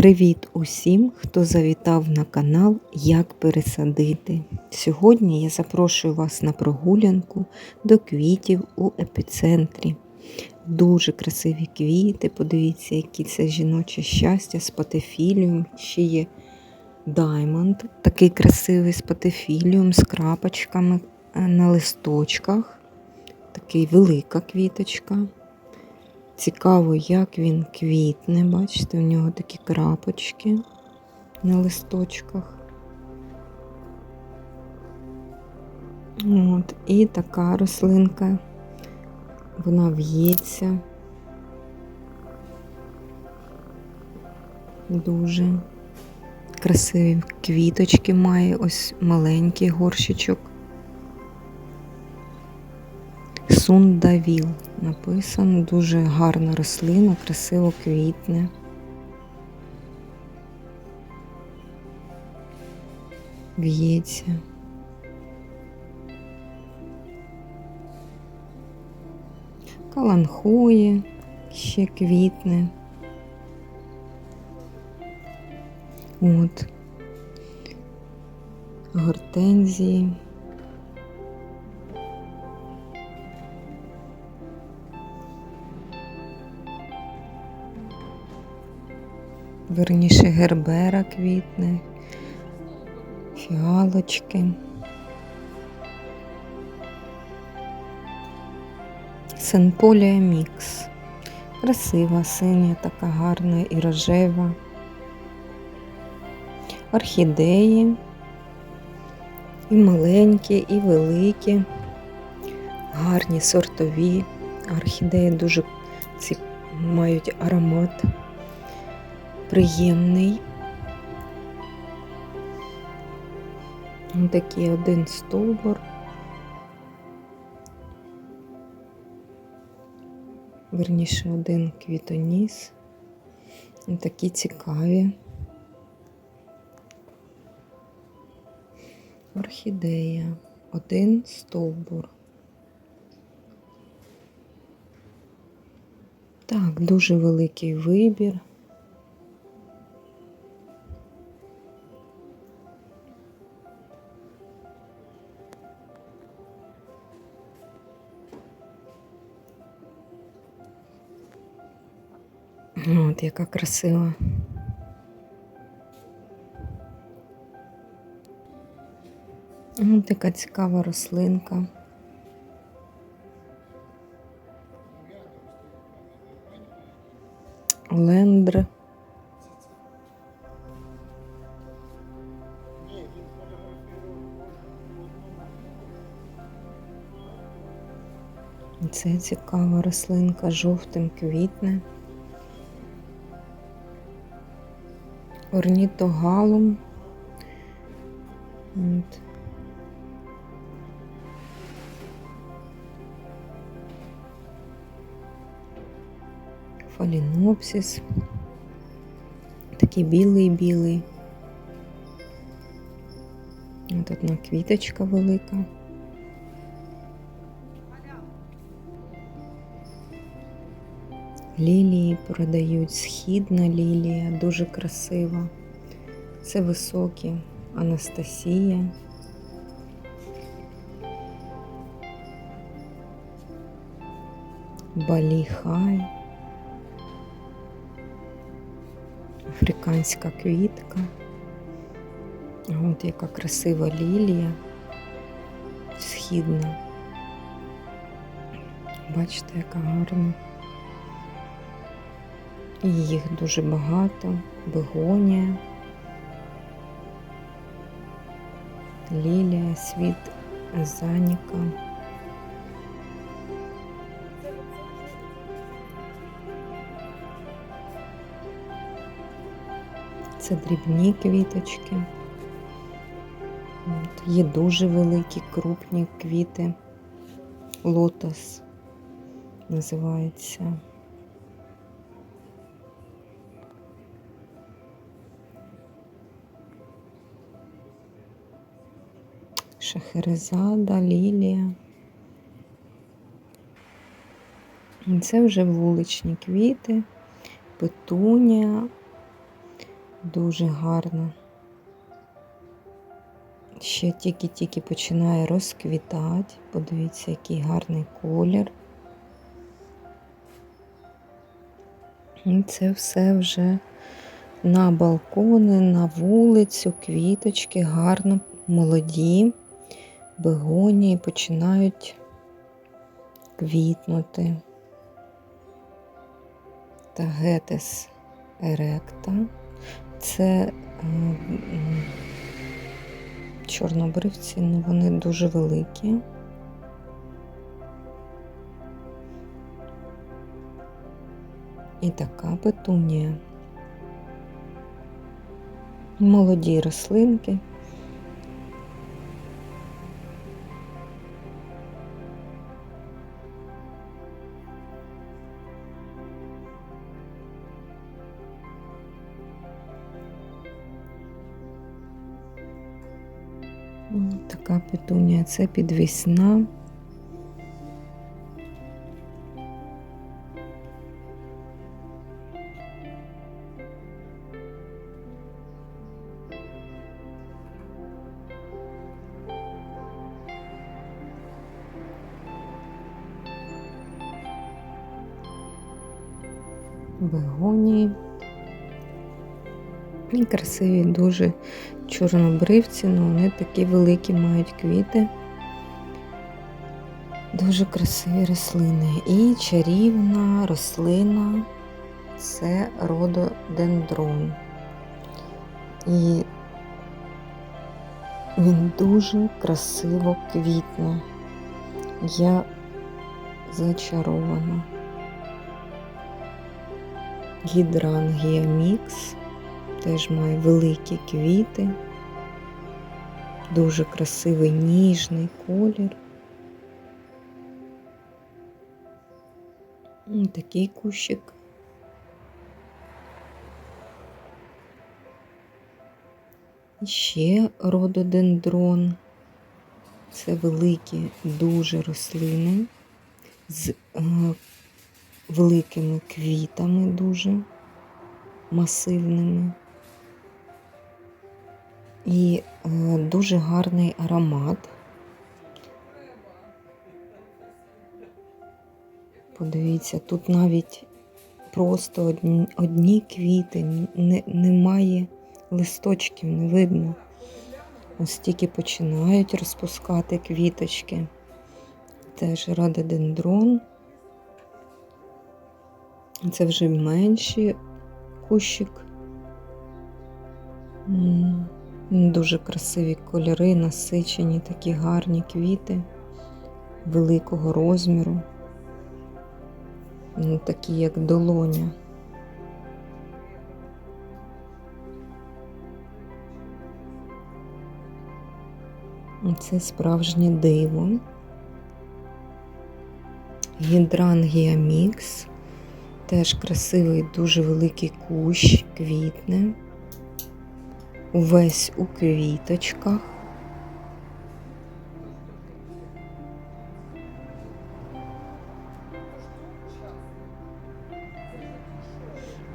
Привіт усім, хто завітав на канал Як пересадити. Сьогодні я запрошую вас на прогулянку до квітів у епіцентрі. Дуже красиві квіти. Подивіться, які це жіноче щастя з патефіліум. Ще є даймонд, такий красивий з патефіліум, з крапочками е, на листочках. Такий велика квіточка. Цікаво, як він квітне. Бачите, у нього такі крапочки на листочках. От, І така рослинка, вона в'ється. Дуже красиві квіточки має, ось маленький горщичок. Сундавіл написано, дуже гарна рослина, красиво квітне. В'ється. Каланхоє ще квітне. От. Гортензії. Верніше гербера квітне, фіалочки. Сенполія мікс. Красива, синя, така гарна і рожева. Орхідеї. І маленькі, і великі, гарні сортові. Орхідеї дуже ці мають аромат приємний. Такий один стовбур. Верніше один квітоніс. Такі цікаві. Орхідея, один стовбур. Так, дуже великий вибір. Яка красива. Ось така цікава рослинка. Лендр. Це цікава рослинка жовтим квітне. Орнітогалум. От. Фалінопсис. Такий білий-білий. От одна квіточка велика. Лілії продають східна лілія, дуже красива. Це високі Анастасія. Баліхай, африканська квітка. От яка красива лілія, східна. Бачите, яка гарна. Їх дуже багато, бегонія, лілія, світ заніка. Це дрібні квіточки. От, Є дуже великі, крупні квіти. Лотос називається. Шахерезада, лілія. Це вже вуличні квіти, петунія, Дуже гарно. Ще тільки-тільки починає розквітати. Подивіться, який гарний колір. І це все вже на балкони, на вулицю, квіточки гарно молоді, бегонії починають квітнути. Та гетес еректа. Це е, чорнобривці, ну вони дуже великі. І така петунія. Молоді рослинки. Така петунія, це підвісна. Бегонії. Красиві дуже чорнобривці, але вони такі великі мають квіти. Дуже красиві рослини. І чарівна рослина це рододендрон. І він дуже красиво квітне. Я зачарована. Гідрангія мікс теж має великі квіти, дуже красивий ніжний колір. М, Такий кущик. І Ще рододендрон. Це великі дуже рослини з е, великими квітами дуже масивними. І дуже гарний аромат. Подивіться, тут навіть просто одні, одні квіти, не, немає листочків, не видно. Ось тільки починають розпускати квіточки. Теж рододендрон. Це вже менші кущик. Дуже красиві кольори, насичені, такі гарні квіти великого розміру. Ну, такі як долоня. Це справжнє диво. Гідрангія мікс. Теж красивий, дуже великий кущ, квітне. Увесь у квіточках.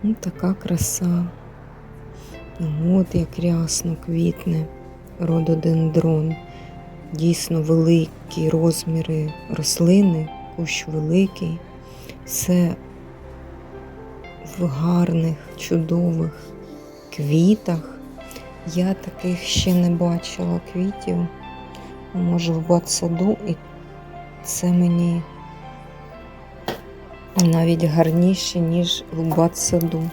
Ну, така краса. От як рясно квітне рододендрон. Дійсно великі розміри рослини, кущ великий. Все в гарних, чудових квітах. Я таких ще не бачила квітів. Може в батсаду, і це мені навіть гарніше, ніж в батсаду.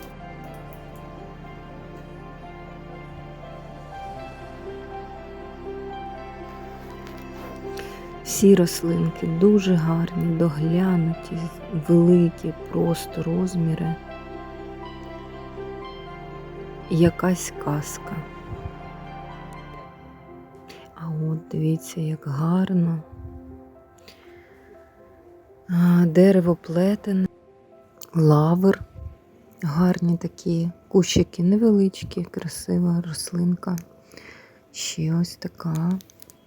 Всі рослинки дуже гарні, доглянуті, великі, просто розміри. Якась казка. Дивіться, як гарно. Дерево плетене, лавр, гарні такі кущики невеличкі, красива рослинка. Ще ось така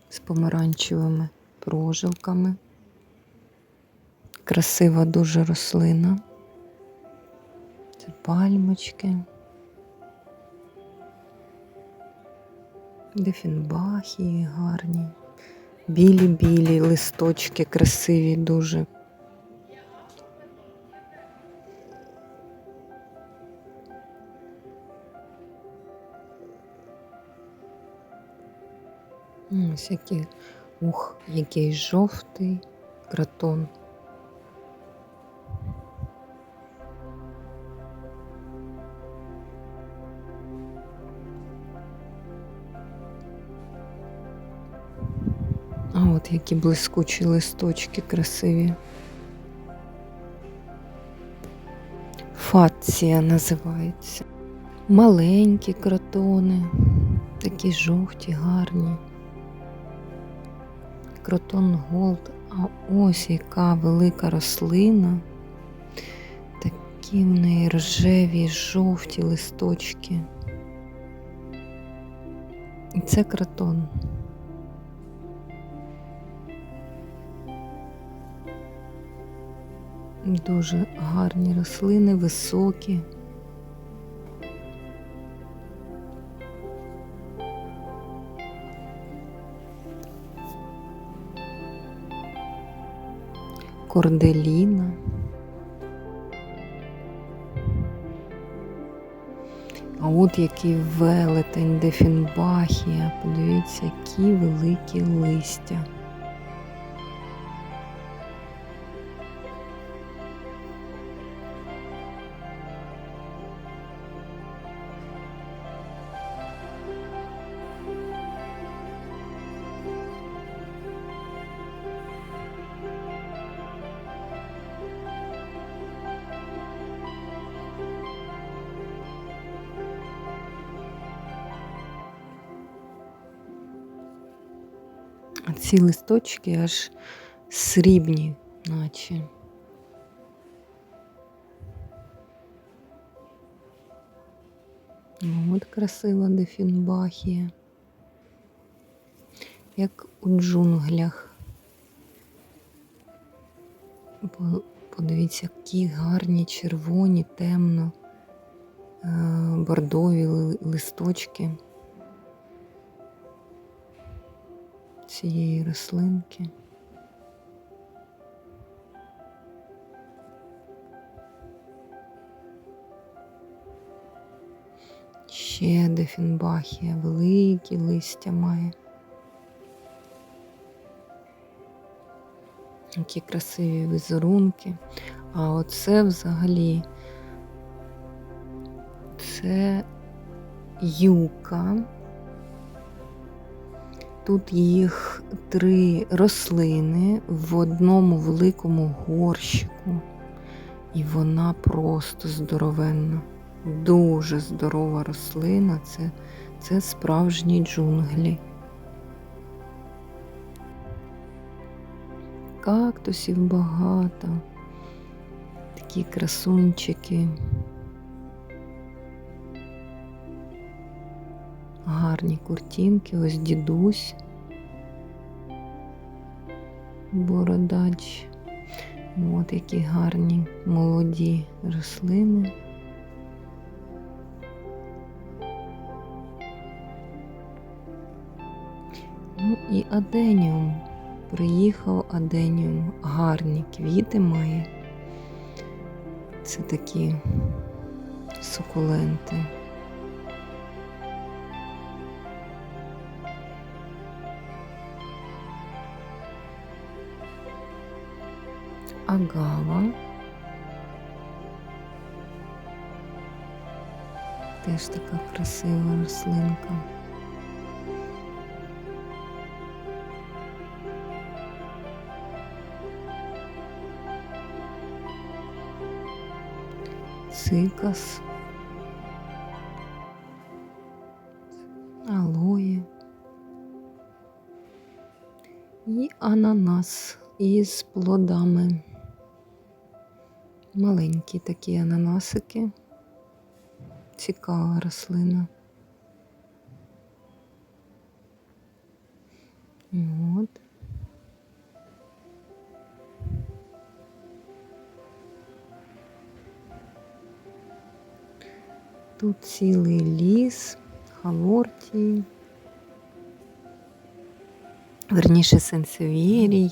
з помаранчевими прожилками. Красива дуже рослина. Це пальмочки. Дефінбахії гарні. Білі-білі листочки красиві дуже. Ось який, ух, який жовтий кротон. От які блискучі листочки красиві. Фація називається. Маленькі кротони, такі жовті, гарні. Кротон Голд, а ось яка велика рослина. Такі в неї рожеві, жовті листочки. І це кротон. Дуже гарні рослини, високі. Корделіна. А от який велетень, дефінбахія. Подивіться, які великі листя. Ці листочки аж срібні, наче. От красива дефінбахія. Як у джунглях. По- Подивіться, які гарні червоні, темно, е, бордові листочки цієї рослинки. Ще дефінбахія, великі листя має. Які красиві візерунки. А оце взагалі це юка. Тут їх три рослини в одному великому горщику. І вона просто здоровенна. Дуже здорова рослина. Це, це справжні джунглі. Кактусів багато. Такі красунчики. Гарні куртинки, ось дідусь. Бородач. От які гарні молоді рослини. Ну і аденіум. Приїхав аденіум. Гарні квіти має. Це такі сукуленти. Агава. Теж така красива рослинка. Цикас. Алоє. І ананас із плодами. Маленькі такі ананасики. Цікава рослина. От. Тут цілий ліс, хавортії. верніше сенсевірій.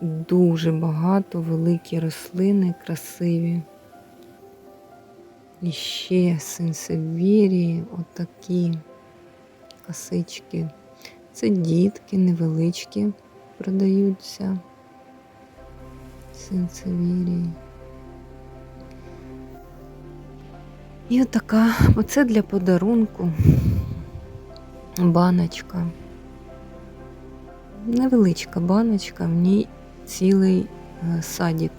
Дуже багато, великі рослини, красиві. І ще сенсевірії, отакі косички. Це дітки невеличкі продаються. Сенсевірії. І отака, оце для подарунку баночка. Невеличка баночка, в ній цілий е, садик.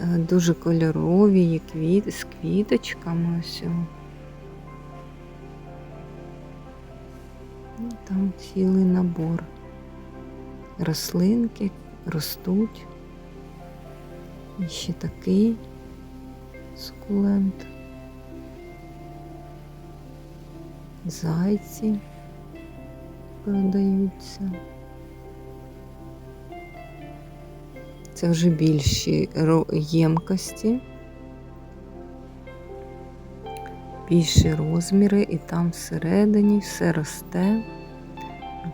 Е, Дуже кольорові, є квіт, з квіточками ось. Ну, Там цілий набор. Рослинки ростуть. І ще такий сукулент. Зайці продаються. Це вже більші ємкості, більші розміри, і там всередині все росте,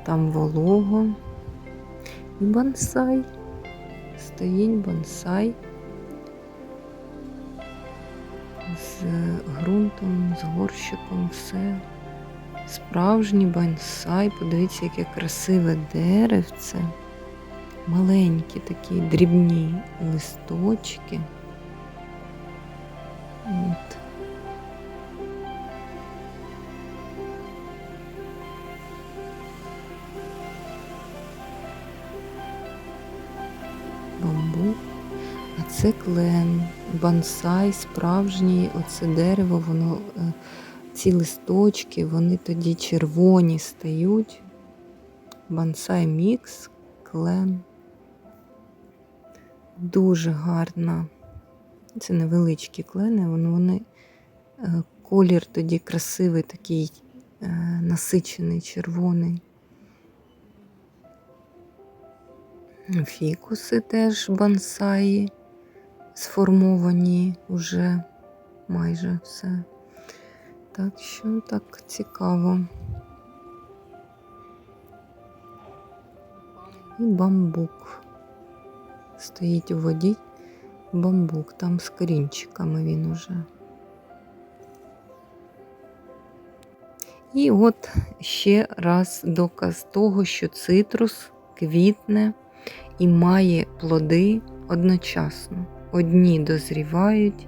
там волого. І бонсай. Стоїть бонсай з ґрунтом, з горщиком, все. Справжній бонсай. Подивіться, яке красиве деревце. Маленькі такі дрібні листочки. От. Бамбук. А це клен, бонсай справжній, оце дерево, воно, е, ці листочки, вони тоді червоні стають. Бонсай мікс, клен. Дуже гарна. Це невеличкі клени, вони, вони е, колір тоді красивий, такий е, насичений, червоний. Фікуси теж бонсаї сформовані вже майже все. Так що так цікаво. І бамбук. Стоїть у воді бамбук, там з корінчиками він уже. І от ще раз доказ того, що цитрус квітне і має плоди одночасно. Одні дозрівають,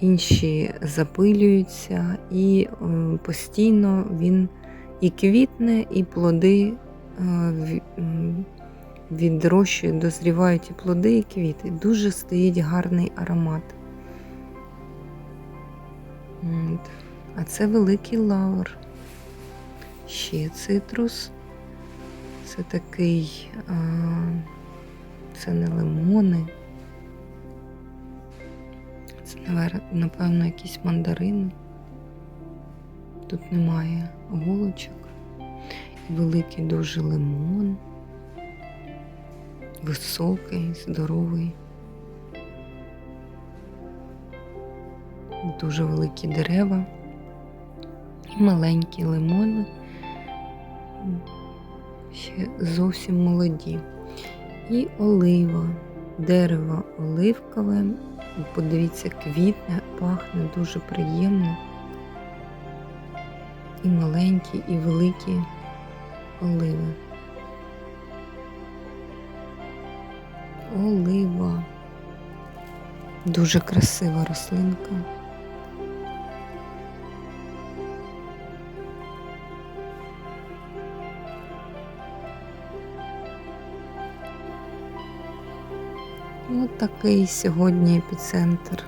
інші запилюються, і е, постійно він і квітне, і плоди е, в- відрощує, дозрівають і плоди, і квіти. Дуже стоїть гарний аромат. А це великий лавр. Ще цитрус. Це такий, а, це не лимони. Це, напевно, якісь мандарини. Тут немає голочок. І великий дуже лимон. Високий, здоровий. Дуже великі дерева. І маленькі лимони. Ще зовсім молоді. І олива. Дерево оливкове. Подивіться, квітне, пахне дуже приємно. І маленькі, і великі оливи. Олива. Дуже красива рослинка. Ось такий сьогодні епіцентр